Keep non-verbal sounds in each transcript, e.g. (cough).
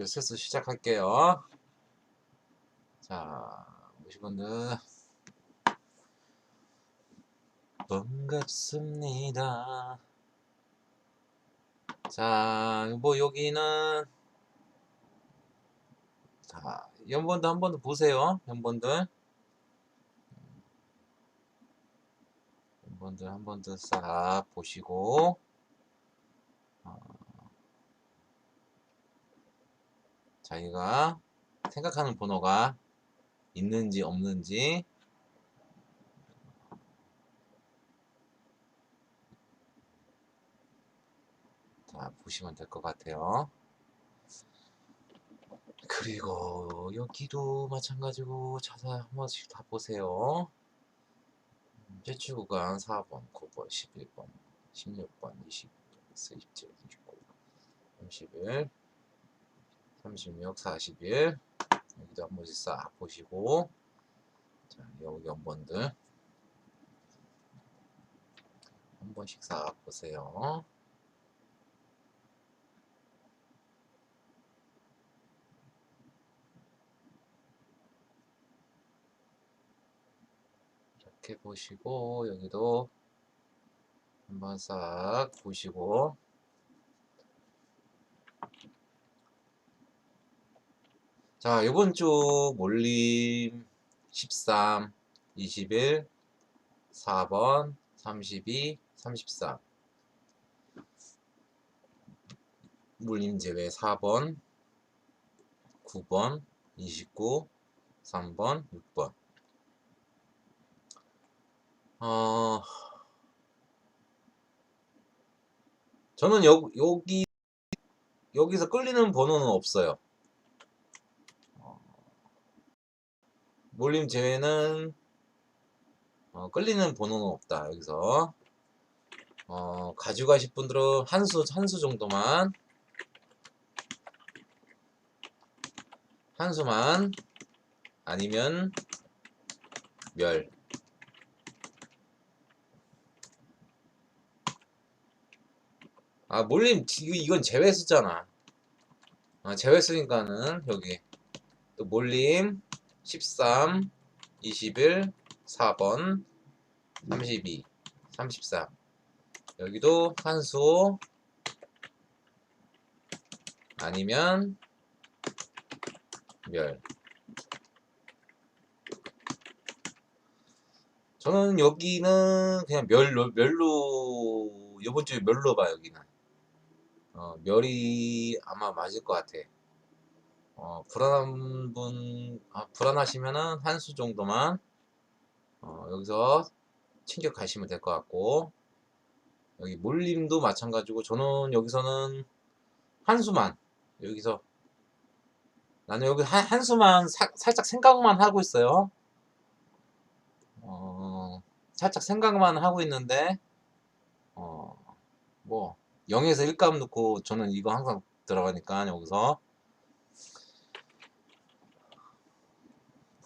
이제 슬슬 시작할게요. 자, 오신 분들 반갑습니다. 자, 뭐 여기는 자, 연번도 한번더 보세요. 연번들. 연번들 한 번 더 싹 보시고 자기가 생각하는 번호가 있는지 없는지 자 보시면 될 것 같아요. 그리고 여기도 마찬가지고 자세 한 번씩 다 보세요. 제출 구간 4번, 9번, 11번, 16번, 20, 27, 29, 31, 36, 41 여기도 한 번씩 싹 보시고. 자 여기 연번들 한 번씩 싹 보세요. 이렇게 보시고 여기도 한번 싹 보시고 자 이번 주 몰림 13, 21, 4번, 32, 33 몰림 제외 4번, 9번, 29, 3번, 6번 어, 저는 여, 여기, 여기서 끌리는 번호는 없어요. 몰림 제외는, 어, 끌리는 번호는 없다. 여기서. 어, 가져가실 분들은 한 수, 한 수 정도만. 한 수만. 아니면, 멸. 아 몰림 이건 제외수잖아 아, 제외수니까는 여기 또 몰림 13 21 4번 32 33 여기도 한수 아니면 멸 저는 여기는 그냥 멸로 멸로 이번 주에 멸로 봐 여기는. 어, 멸이 아마 맞을 것 같아. 어, 불안한 분, 아, 불안하시면은 한 수 정도만, 어, 여기서 챙겨 가시면 될 것 같고, 여기 몰림도 마찬가지고, 저는 여기서는 한 수만, 여기서, 나는 여기 한, 한 수만 사- 살짝 생각만 하고 있어요. 어, 살짝 생각만 하고 있는데, 어, 뭐, 0에서 1값 넣고 저는 이거 항상 들어가니까 여기서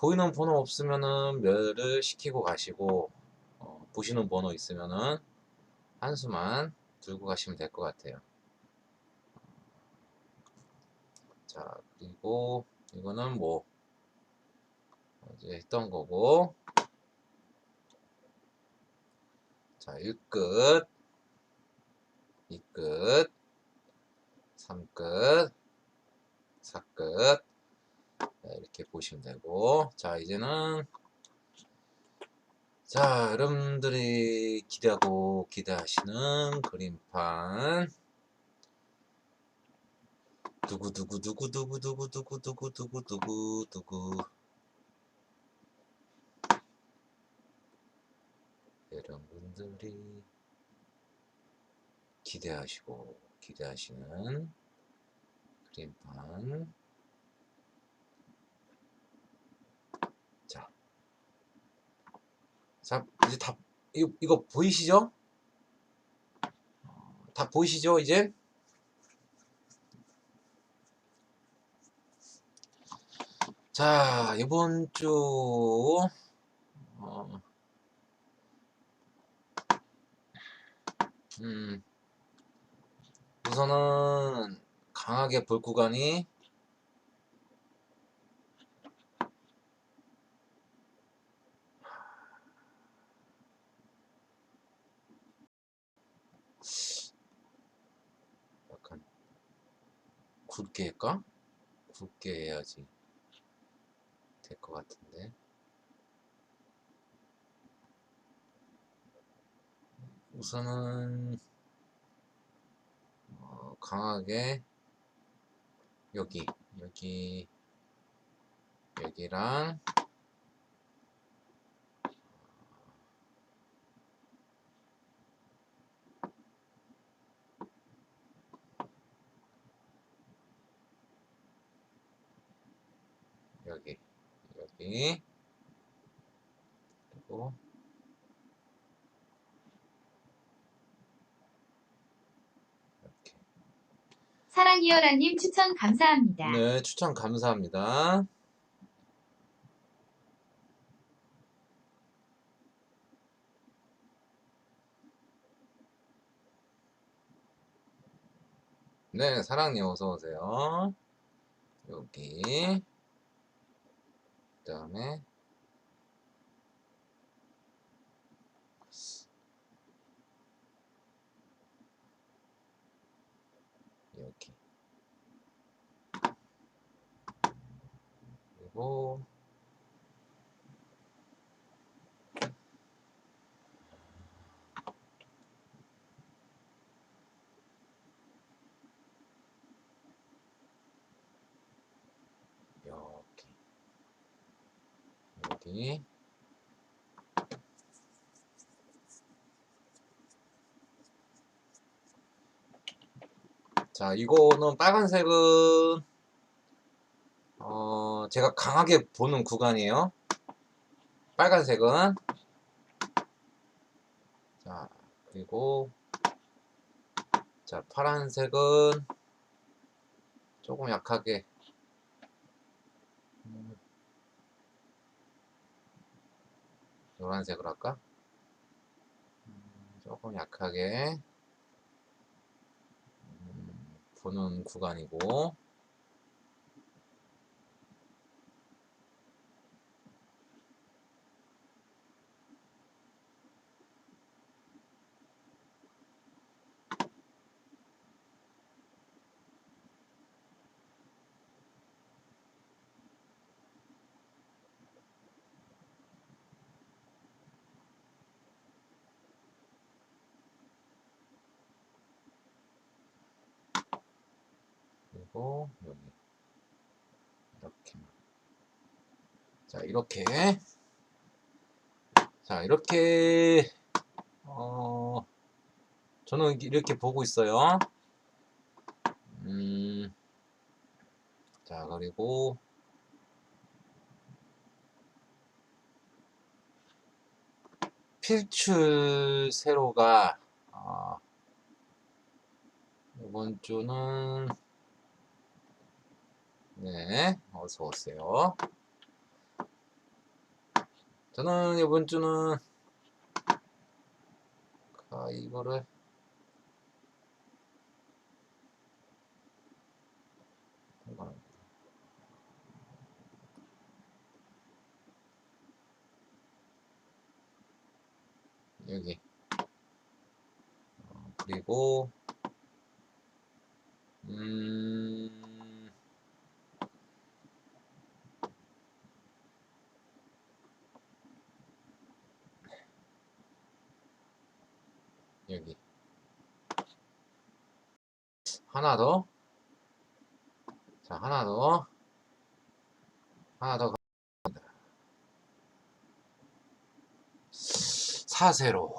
보이는 번호 없으면은 멸을 시키고 가시고 어, 보시는 번호 있으면은 한 수만 들고 가시면 될 것 같아요. 자 그리고 이거는 뭐 어제 했던 거고. 자 1끝. 2끝, 3끝, 4끝 이렇게 보시면 되고. 자 이제는 자 여러분들이 기대하고 기대하시는 그림판. 두구 두구 두구 두구 두구 두구 두구 두구 두구 두구. 여러분들이 기대하시고 기대하시는 그림판 자, 자 이제 다 이거, 이거 보이시죠? 어, 다 보이시죠 이제? 자 이번 주 어, 음, 우선은 강하게 볼 구간이 굵게 할까? 굵게 해야지 될 것 같은데 우선은 어, 강하게 여기 여기 여기랑 여기 여기. 그리고 이렇게. 사랑이여라님 추천 감사합니다. 네 추천 감사합니다. 네 사랑님 어서 오세요. 여기 그 다음에 여기 그리고 여기 자 이거는 빨간색은 어 제가 강하게 보는 구간이에요. 빨간색은 자 그리고 자 파란색은 조금 약하게 노란색으로 할까? 음, 조금 약하게 음, 보는 구간이고 그리고 여기. 이렇게 자 이렇게. 자 이렇게. 어 저는 이렇게 보고 있어요. 음, 자 그리고. 필출 세로가 어, 이번 주는 네, 어서 오세요. 저는 이번 주는 아, 이거를. 여기 어, 그리고 음 여기 하나 더. 자, 하나 더. 하나 더. 사세로.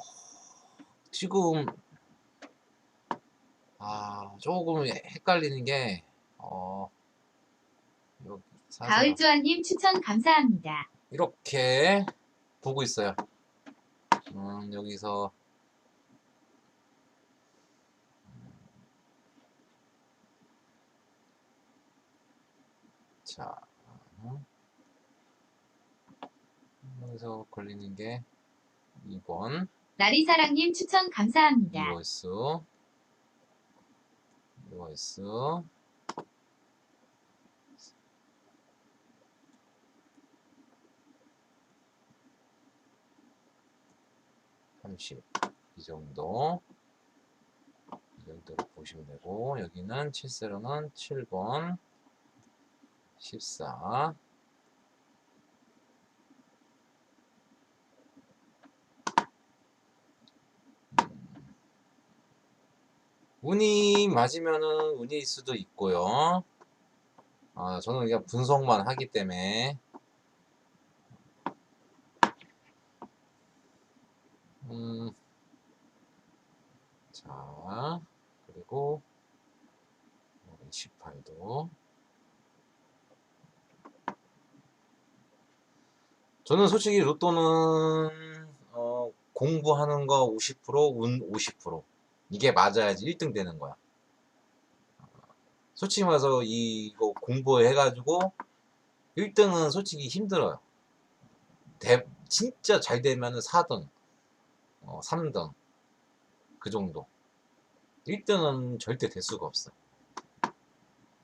지금 아, 조금 헷갈리는 게 어. 가을조아님 추천 감사합니다. 이렇게 보고 있어요. 음, 여기서 자, 음. 여기서 걸리는 게 2번. 나리사랑님 추천 감사합니다. 이거스 이거스 삼십. 이 정도. 여기도 보시면 되고 여기는 7세로는 7번 14 운이 맞으면은 운일 수도 있고요. 아, 저는 그냥 분석만 하기 때문에. 음, 자, 그리고 18도 저는 솔직히 로또는 어, 공부하는 거 50%, 운 50% 이게 맞아야지 1등 되는 거야. 솔직히 말해서 이거 공부해가지고 1등은 솔직히 힘들어요. 대, 진짜 잘 되면은 4등, 어, 3등 그 정도. 1등은 절대 될 수가 없어.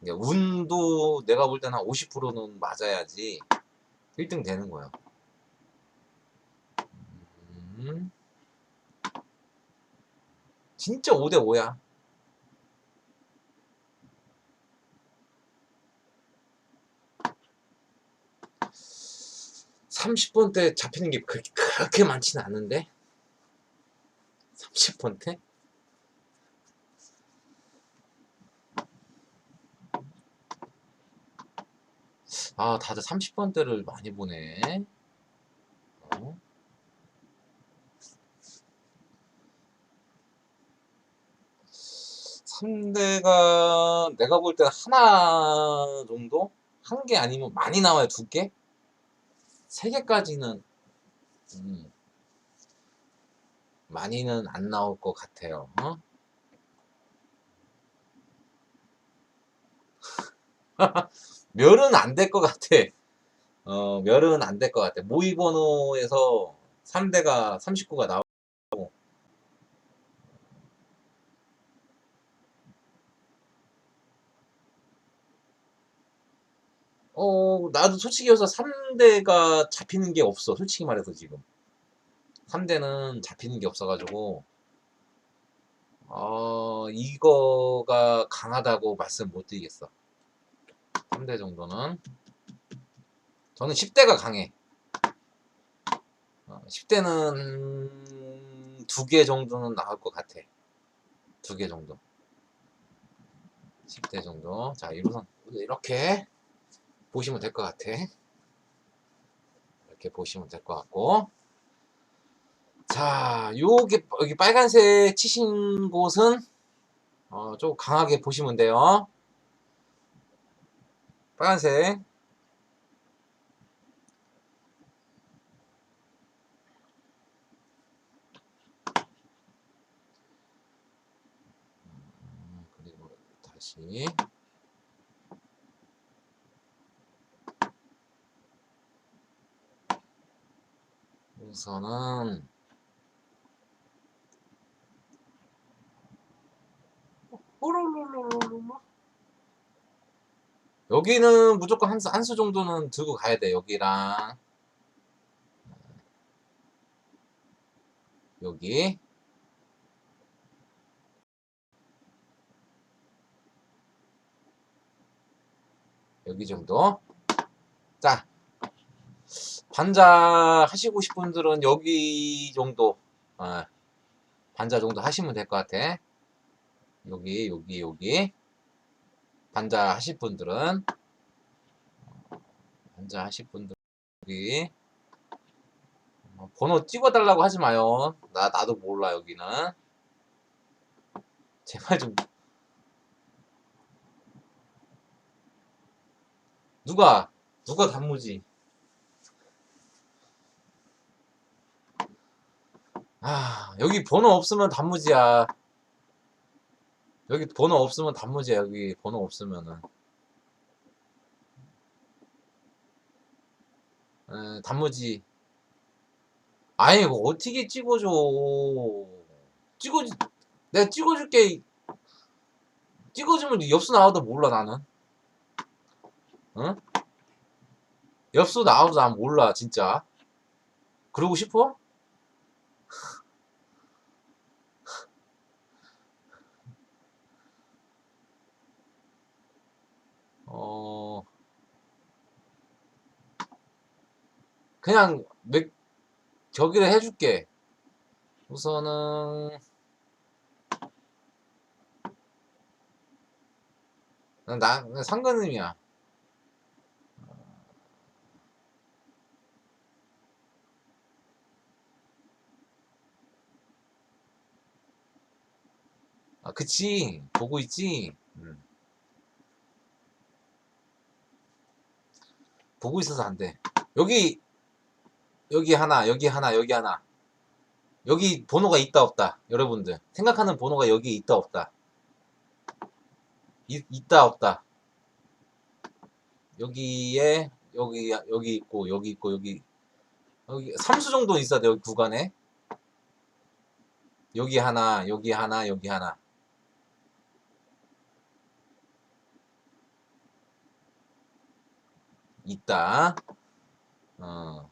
운도 내가 볼 때는 한 50%는 맞아야지 1등 되는 거야. 음. 진짜 5대 5야. (30번) 때 잡히는 게 그렇게, 그렇게 많지는 않은데 (30번) 때 아, 다들 30번대를 많이 보네. 3대가 내가 볼 때는 하나 정도? 한 개 아니면 많이 나와요. 두 개? 세 개까지는 음, 많이는 안 나올 것 같아요. 어? (laughs) 멸은 안 될 것 같아. 어, 멸은 안 될 것 같아. 모의번호에서 3대가 39가 나와 어, 나도 솔직히 해서 3대가 잡히는 게 없어. 솔직히 말해서 지금. 3대는 잡히는 게 없어가지고, 어, 이거가 강하다고 말씀 못 드리겠어. 3대 정도는. 저는 10대가 강해. 10대는 두 개 정도는 나올 것 같아. 두 개 정도. 10대 정도. 자, 이로선 이렇게 보시면 될 것 같아. 이렇게 보시면 될 것 같고. 자, 요게, 여기 빨간색 치신 곳은, 어, 좀 강하게 보시면 돼요. 빨간색. 음, 그리고 다시. 우선은 여기는 무조건 한 수, 한 수 정도는 들고 가야 돼 여기랑. 여기. 여기 정도. 자 반자 하시고 싶은 분들은 여기 정도 어, 반자 정도 하시면 될 것 같아. 여기 여기 여기. 반자 하실 분들은 반자 하실 분들 여기. 어, 번호 찍어달라고 하지 마요. 나 나도 몰라 여기는. 제발 좀. 누가? 누가 단무지 아 여기 번호 없으면 단무지야. 여기 번호 없으면 단무지야 여기 번호 없으면은. 에, 단무지. 아니 이거 어떻게 찍어줘? 찍어 내가 찍어줄게. 찍어주면 엽수 나와도 몰라 나는. 응? 엽수 나와도 난 몰라 진짜. 그러고 싶어? 그냥 몇 저기를 해줄게. 우선은 나나 상관음이야. 아, 그치. 보고 있지. 음. 보고 있어서 안 돼. 여기, 여기 하나, 여기 하나, 여기 하나. 여기 번호가 있다, 없다. 여러분들. 생각하는 번호가 여기 있다, 없다. 이- 있다, 없다. 여기에, 여기, 여기 있고, 여기 있고, 여기. 여기, 3수 정도 있어야 돼, 여기 구간에. 여기 하나, 여기 하나, 여기 하나. 있다. 어,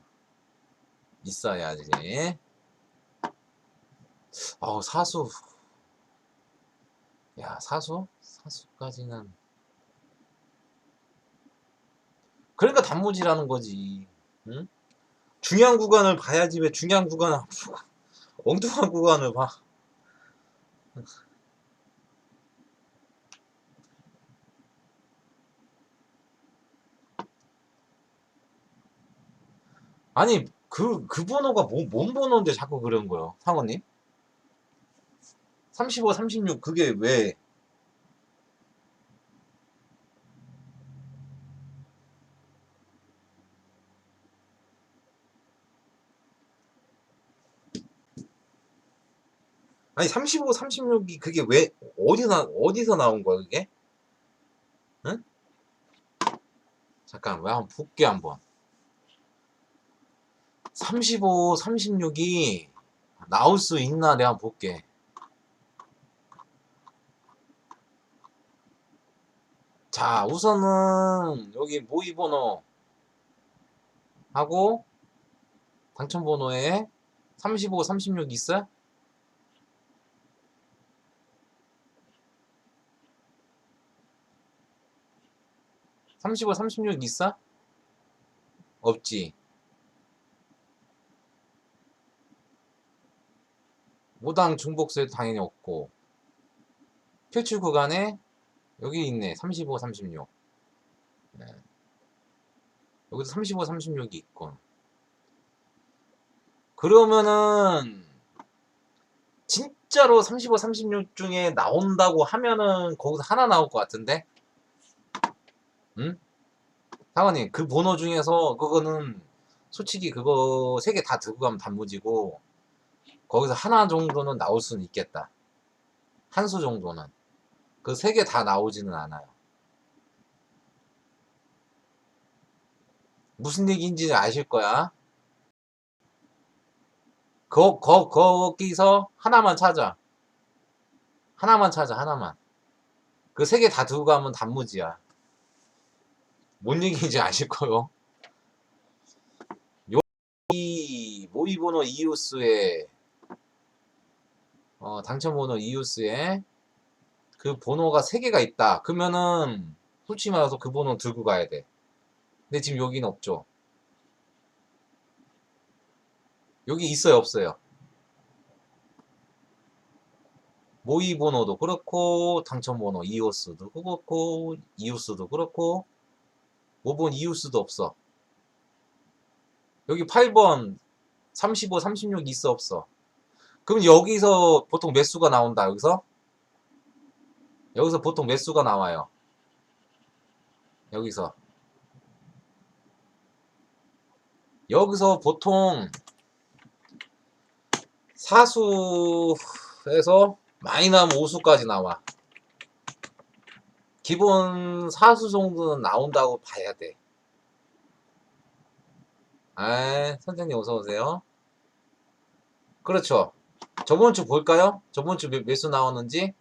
있어야지. 어, 사수. 야, 사수? 사수까지는. 그러니까 단무지라는 거지. 응? 중요한 구간을 봐야지 왜 중요한 구간을 엉뚱한 구간을 봐. 아니 그, 그 번호가 뭐, 뭔 번호인데 자꾸 그런 거예요 상원님 35, 36 그게 왜 아니 35, 36이 그게 왜 어디서 어디서 나온 거야 그게? 응? 잠깐 왜 한번 볼게 한번 35, 36이 나올 수 있나 내가 볼게. 자, 우선은 여기 모의 번호 하고 당첨 번호에 35, 36 있어? (35, 36) 있어? 없지. 무당 중복세도 당연히 없고 표출 구간에 여기 있네 35, 36 네. 여기도 35, 36이 있고 그러면은 진짜로 35, 36 중에 나온다고 하면은 거기서 하나 나올 것 같은데 응? 사관님 그 번호 중에서 그거는 솔직히 그거 세 개 다 들고 가면 단무지고 거기서 하나 정도는 나올 수는 있겠다. 한 수 정도는. 그 세 개 다 나오지는 않아요. 무슨 얘기인지 아실 거야. 거, 거, 거기서 하나만 찾아. 하나만 찾아, 하나만. 그 세 개 다 두고 가면 단무지야. 뭔 얘기인지 아실 거요. 이 모의번호 이우스에 어, 당첨번호 이우스에 그 번호가 3개가 있다. 그러면은 솔직히 말해서 그 번호 들고 가야 돼. 근데 지금 여기는 없죠. 여기 있어요, 없어요? 모의 번호도 그렇고 당첨번호 이우스도 그렇고 이우스도 그렇고 5번 이우스도 없어. 여기 8번 35, 36 있어 없어? 그럼 여기서 보통 몇 수가 나온다 여기서? 여기서 보통 몇 수가 나와요? 여기서 여기서 보통 사수에서 많이 나오면 5수까지 나와 기본 사수 정도는 나온다고 봐야 돼 아, 선생님 어서 오세요. 그렇죠. 저번 주 볼까요? 저번 주몇수 나왔는지?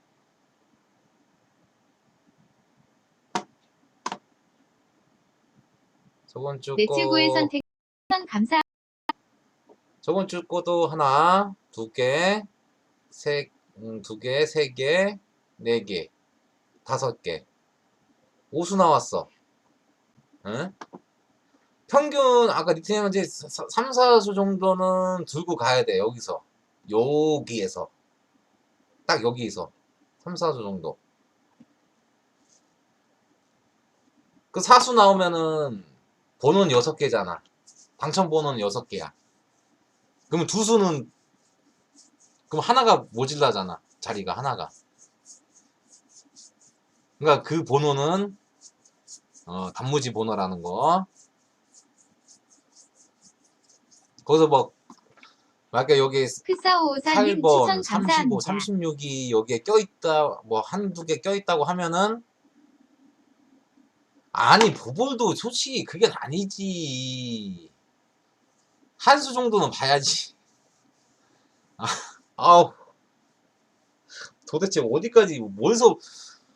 저번 주 거, 매치구의 선택 감사 저번 주 거도 하나, 두 개, 세, 음, 두 개, 세 개, 네 개, 다섯 개. 오수 나왔어. 응? 평균 아까 리트님 이제 3, 4수 정도는 들고 가야 돼 여기서 여기에서 딱 여기서 3, 4수 정도. 그 사수 나오면은 번호는 6개잖아. 당첨 번호는 6개야. 그러면 두 수는 그럼 하나가 모질라잖아. 자리가 하나가. 그러니까 그 번호는 어, 단무지 번호라는 거. 거기서 뭐 아까 여기 크사오사님 8번, 추천 35, 감사합니다. 36이 여기에 껴있다, 뭐 한두 개 껴있다고 하면은 아니 보볼도 솔직히 그게 아니지 한 수 정도는 봐야지 아, 아우 도대체 어디까지 뭘 서,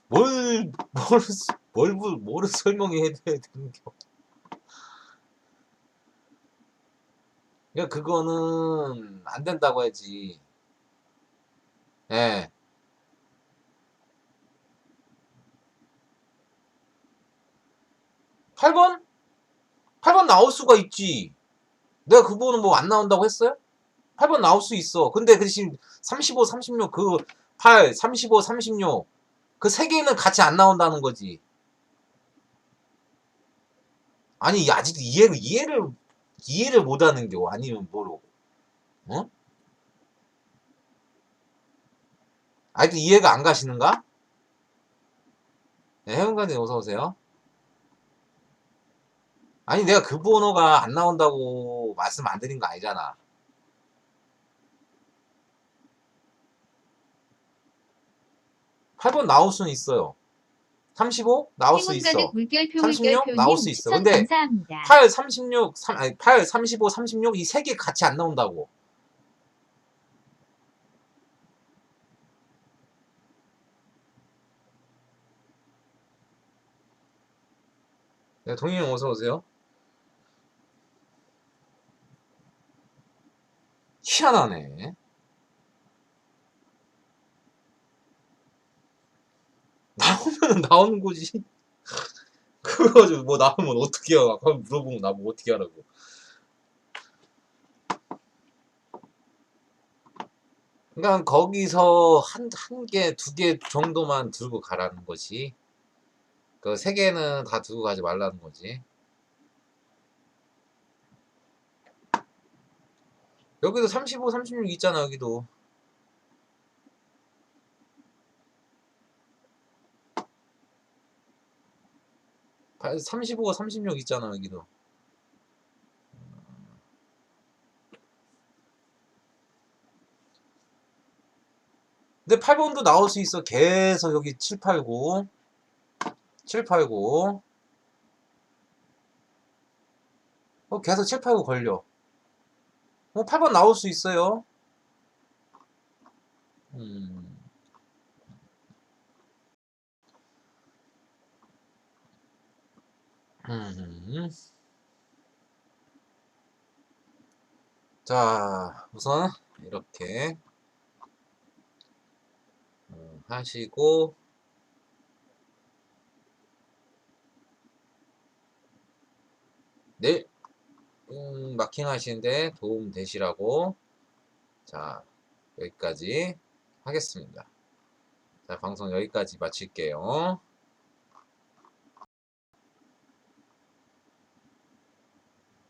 뭘, 뭘, 뭘, 뭘, 뭘 설명해야 되는 겨. 그러니까 그거는 안 된다고 해야지. 예. 팔번팔 번 나올 수가 있지. 내가 그 번은 뭐안 나온다고 했어요? 8번 나올 수 있어. 근데 그 지금 35, 36, 그 8, 35, 36. 그 세 개는 같이 안 나온다는 거지. 아니, 아직도 이해를, 이해를, 이해를 못 하는 겨. 아니면 뭐로. 어? 아직도 이해가 안 가시는가? 네, 해운가님 어서오세요. 아니, 내가 그 번호가 안 나온다고 말씀 안 드린 거 아니잖아. 팔 번 나올 수는 있어요. 35? 나올 수 있어. 행운가득 물결표 36 물결표님 나올 수 있어. 근데 감사합니다. 8, 36, 3, 아니, 8, 35, 36, 이 세 개 같이 안 나온다고. 네, 동희 형 어서 오세요. 희한하네. 나오면 나오는 거지. (laughs) 그거 뭐 나오면 어떻게 해요? 아까 물어보면 나 뭐 어떻게 하라고. 그러니까 거기서 한, 한 개, 두 개 정도만 들고 가라는 거지. 그 세 개는 다 들고 가지 말라는 거지. 여기도 35, 36 있잖아, 여기도. 발- 35, 36 있잖아, 여기도. 근데 8번도 나올 수 있어. 계속 여기 7, 8, 9. 7, 8, 9. 어, 계속 7, 8, 9 걸려. 어, 8번 나올 수 있어요. 음. 음. 자, 우선 이렇게 음, 하시고 내일 음, 마킹 하시는데 도움 되시라고 자 여기까지 하겠습니다. 자 방송 여기까지 마칠게요.